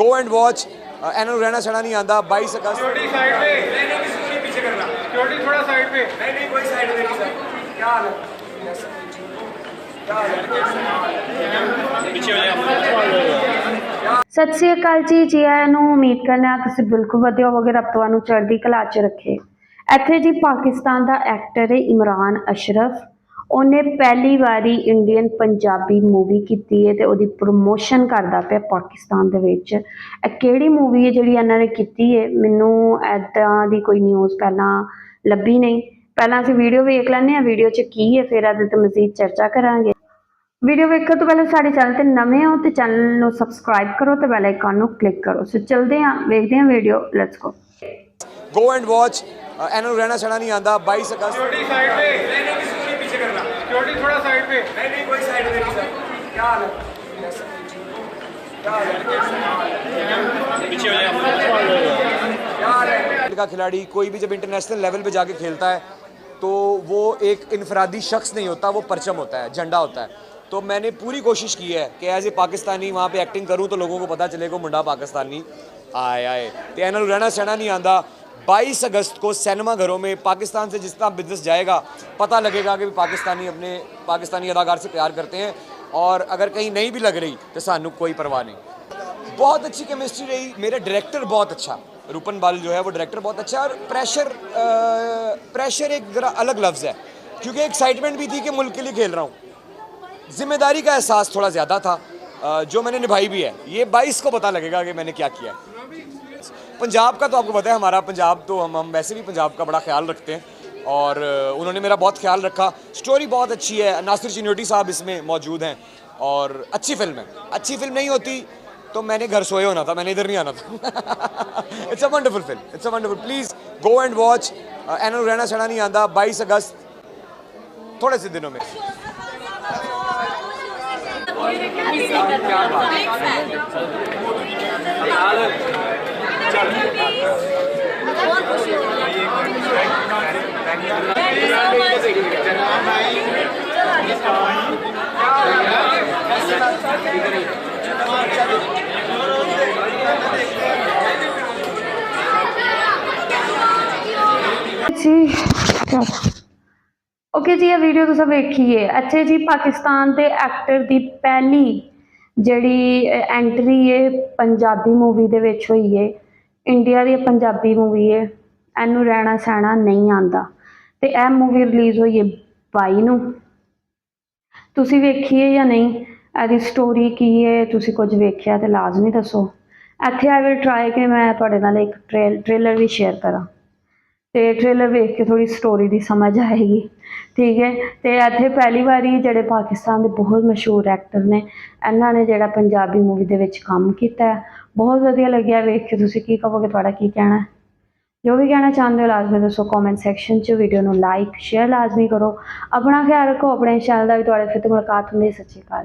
Go and watch ਇਹਨਾਂ ਨੂੰ ਰਹਿਣਾ ਸਹਿਣਾ ਨਹੀਂ ਆਂਦਾ 22 ਅਗਸਤ ਸਿਕਿਉਰਿਟੀ ਸਾਈਡ ਤੇ ਨਹੀਂ ਨਹੀਂ ਕਿਸੇ ਪਿੱਛੇ ਕਰਨਾ ਸਿਕਿਉਰਿਟੀ ਥੋੜਾ ਸਾਈਡ ਤੇ ਨਹੀਂ ਨਹੀਂ ਕੋਈ ਸਾਈਡ ਤੇ ਨਹੀਂ ਸਰ ਕੀ ਹਾਲ ਸਤਿ ਸ੍ਰੀ ਅਕਾਲ ਜੀ ਜੀ ਆਇਆਂ ਨੂੰ ਉਮੀਦ ਕਰਨਾ ਤੁਸੀਂ ਬਿਲਕੁਲ ਵਧੀਆ ਹੋਵੋਗੇ ਰੱਬ ਤੁਹਾਨੂੰ ਚੜ੍ਹਦੀ ਕਲਾ 'ਚ ਰੱਖੇ ਇੱਥੇ ਜੀ ਪਾਕਿਸਤਾਨ ਦਾ ਐਕਟਰ ਹੈ ਇਮਰਾਨ ਅਸ਼ਰਫ ਉਹਨੇ ਪਹਿਲੀ ਵਾਰੀ ਇੰਡੀਅਨ ਪੰਜਾਬੀ ਮੂਵੀ ਕੀਤੀ ਹੈ ਤੇ ਉਹਦੀ ਪ੍ਰੋਮੋਸ਼ਨ ਕਰਦਾ ਪਿਆ ਪਾਕਿਸਤਾਨ ਦੇ ਵਿੱਚ। ਇਹ ਕਿਹੜੀ ਮੂਵੀ ਹੈ ਜਿਹੜੀ ਇਹਨਾਂ ਨੇ ਕੀਤੀ ਹੈ? ਮੈਨੂੰ ਐਦਾਂ ਦੀ ਕੋਈ ਨਿਊਜ਼ ਪਹਿਲਾਂ ਲੱਭੀ ਨਹੀਂ। ਪਹਿਲਾਂ ਅਸੀਂ ਵੀਡੀਓ ਵੇਖ ਲੈਂਦੇ ਹਾਂ ਵੀਡੀਓ 'ਚ ਕੀ ਹੈ ਫਿਰ ਇਹਦੇ ਤੇ ਮਜ਼ੀਦ ਚਰਚਾ ਕਰਾਂਗੇ। ਵੀਡੀਓ ਵੇਖਣ ਤੋਂ ਪਹਿਲਾਂ ਸਾਡੇ ਚੈਨਲ ਤੇ ਨਵੇਂ ਹੋ ਤੇ ਚੈਨਲ ਨੂੰ ਸਬਸਕ੍ਰਾਈਬ ਕਰੋ ਤੇ ਬੈਲ ਆਈਕਨ ਨੂੰ ਕਲਿੱਕ ਕਰੋ। ਸੋ ਚਲਦੇ ਹਾਂ ਵੇਖਦੇ ਹਾਂ video let's go go and watch ਇਹਨਾਂ ਨੂੰ ਰਹਿਣਾ ਸਹਿਣਾ ਨਹੀਂ ਆਂਦਾ 22 ਅਗਸਤ پیچھے کرنا۔ سیکورٹی تھوڑا سائڈ پہ۔ نہیں نہیں کوئی سائڈ پہ نہیں۔ سر کیا حال ہے؟ کا کھلاڑی کوئی بھی جب انٹرنیشنل لیول پہ جا کے کھیلتا ہے تو وہ ایک انفرادی شخص نہیں ہوتا وہ پرچم ہوتا ہے جھنڈا ہوتا ہے۔ تو میں نے پوری کوشش کی ہے کہ ایز اے پاکستانی وہاں پہ ایکٹنگ کروں تو لوگوں کو پتا چلے گا منڈا پاکستانی۔ آئے آئے۔ تو این الرینا نہیں آندا۔ بائیس اگست کو سینما گھروں میں پاکستان سے جس طرح بزنس جائے گا، پتہ لگے گا کہ پاکستانی اپنے پاکستانی اداکار سے پیار کرتے ہیں اور اگر کہیں نہیں بھی لگ رہی تو سانو کوئی پرواہ نہیں۔ بہت اچھی کیمسٹری رہی۔ میرا ڈائریکٹر بہت اچھا۔ روپن بال جو ہے وہ ڈائریکٹر بہت اچھا اور پریشر پریشر ایک ذرا الگ لفظ ہے۔ کیونکہ ایکسائٹمنٹ بھی تھی کہ ملک کے لیے کھیل رہا ہوں۔ ذمہ داری کا احساس تھوڑا زیادہ تھا۔ جو میں نے نبھائی بھی ہے۔ یہ بائیس کو پتہ لگے گا کہ میں نے کیا کیا ہے۔ پنجاب کا تو آپ کو پتا ہے، ہمارا پنجاب تو ہم ہم ویسے بھی پنجاب کا بڑا خیال رکھتے ہیں اور انہوں نے میرا بہت خیال رکھا۔ سٹوری بہت اچھی ہے۔ ناصر چینیوٹی صاحب اس میں موجود ہیں اور اچھی فلم ہے۔ اچھی فلم نہیں ہوتی تو میں نے گھر سوئے ہونا تھا، میں نے ادھر نہیں آنا تھا۔ It's a wonderful film it's a wonderful please go and watch اینو رہنا سڑا نہیں آتا بائیس اگست، تھوڑے سے دنوں میں۔ ਜੀ ਓਕੇ ਜੀ, ਇਹ ਵੀਡੀਓ ਤੁਸੀਂ ਵੇਖੀਏ। ਇੱਥੇ ਜੀ ਪਾਕਿਸਤਾਨ ਦੇ ਐਕਟਰ ਦੀ ਪਹਿਲੀ ਜਿਹੜੀ ਐਂਟਰੀ ਹੈ ਪੰਜਾਬੀ ਮੂਵੀ ਦੇ ਵਿੱਚ ਹੋਈ ਹੈ ਇੰਡੀਆ ਦੀ ਪੰਜਾਬੀ ਮੂਵੀ ਹੈ ਇਹਨੂੰ ਰਹਿਣਾ ਸਹਿਣਾ ਨਹੀਂ ਆਂਦਾ ਤੇ ਇਹ ਮੂਵੀ ਰਿਲੀਜ਼ ਹੋਈ ਹੈ 22 ਨੂੰ। ਤੁਸੀਂ ਵੇਖੀਏ ਜਾਂ ਨਹੀਂ, ਇਹਦੀ ਸਟੋਰੀ ਕੀ ਹੈ, ਤੁਸੀਂ ਕੁਝ ਵੇਖਿਆ ਤੇ ਲਾਜ਼ਮੀ ਦੱਸੋ। ਇੱਥੇ ਆਈ ਵਿਲ ਟਰਾਈ ਕਿ ਮੈਂ ਤੁਹਾਡੇ ਨਾਲ ਇੱਕ ਟ੍ਰੇਲਰ ਵੀ ਸ਼ੇਅਰ ਕਰਾਂ। ਤੇ ਟ੍ਰੇਲਰ ਵੇਖ ਕੇ ਥੋੜੀ ਸਟੋਰੀ ਦੀ ਸਮਝ ਆਏਗੀ। ਠੀਕ ਹੈ, ਤੇ ਇੱਥੇ ਪਹਿਲੀ ਵਾਰੀ ਜਿਹੜੇ ਪਾਕਿਸਤਾਨ ਦੇ ਬਹੁਤ ਮਸ਼ਹੂਰ ਐਕਟਰ ਨੇ, ਇਹਨਾਂ ਨੇ ਜਿਹੜਾ ਪੰਜਾਬੀ ਮੂਵੀ ਦੇ ਵਿੱਚ ਕੰਮ ਕੀਤਾ ਬਹੁਤ ਵਧੀਆ ਲੱਗਿਆ ਵੇਖ ਕੇ, ਤੁਸੀਂ ਕੀ ਕਹੋਗੇ, ਤੁਹਾਡਾ ਕੀ ਕਹਿਣਾ ਜੋ ਵੀ ਕਹਿਣਾ ਚਾਹੁੰਦੇ ਹੋ ਲਾਜ਼ਮੀ ਦੱਸੋ ਕਮੈਂਟ ਸੈਕਸ਼ਨ 'ਚ ਵੀਡੀਓ ਨੂੰ ਲਾਈਕ ਸ਼ੇਅਰ ਲਾਜ਼ਮੀ ਕਰੋ ਆਪਣਾ ਖਿਆਲ ਰੱਖੋ, ਆਪਣੇ ਚੈਨਲ ਦਾ ਵੀ ਤੁਹਾਡੇ ਫਿਰ ਤੋਂ ਮੁਲਾਕਾਤ ਹੁੰਦੀ ਹੈ। ਸਤਿ ਸ਼੍ਰੀ ਅਕਾਲ